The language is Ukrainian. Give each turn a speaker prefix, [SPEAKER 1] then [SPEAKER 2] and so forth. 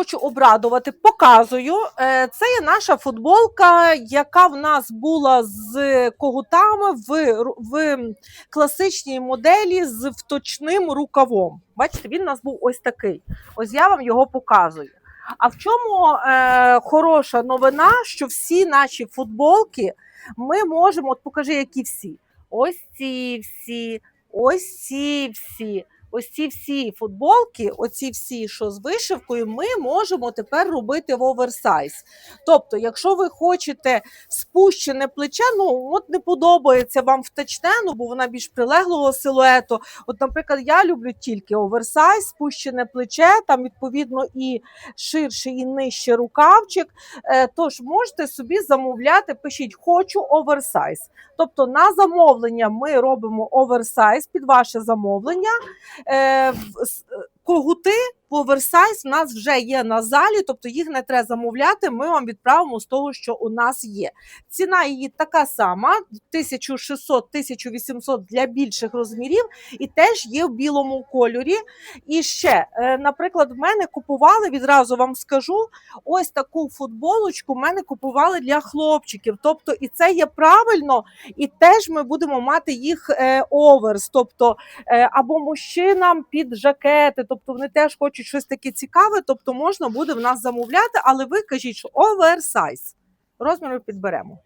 [SPEAKER 1] Хочу обрадувати, показую. Е, Це є наша футболка, яка в нас була з когутами в, в класичній моделі з вточним рукавом. Бачите, він у нас був ось такий. Ось я вам його показую. А в чому е, хороша новина, що всі наші футболки ми можемо, от покажи, які всі. Ось ці всі, ось ці всі. Ось ці всі футболки, оці всі, що з вишивкою, ми можемо тепер робити в оверсайз. Тобто, якщо ви хочете спущене плече, ну от не подобається вам втачне, ну бо вона більш прилеглого силуету. От, наприклад, я люблю тільки оверсайз, спущене плече, там відповідно і ширше, і нижче рукавчик. Е, Тож можете собі замовляти, пишіть хочу оверсайз. Тобто на замовлення ми робимо оверсайз під ваше замовлення. Е, е, Когути оверсайз в нас вже є на залі, тобто їх не треба замовляти. Ми вам відправимо з того, що у нас є. Ціна її така сама: 1600-1800 для більших розмірів, і теж є в білому кольорі. І ще, е, наприклад, в мене купували відразу вам скажу. Ось таку футболочку в мене купували для хлопчиків. Тобто, і це є правильно, і теж ми будемо мати їх е, оверс, тобто е, або мужчинам під жакети, тобто вони теж хочуть щось таке цікаве, тобто можна буде в нас замовляти, але ви кажіть, що оверсайз. Розмір ми підберемо.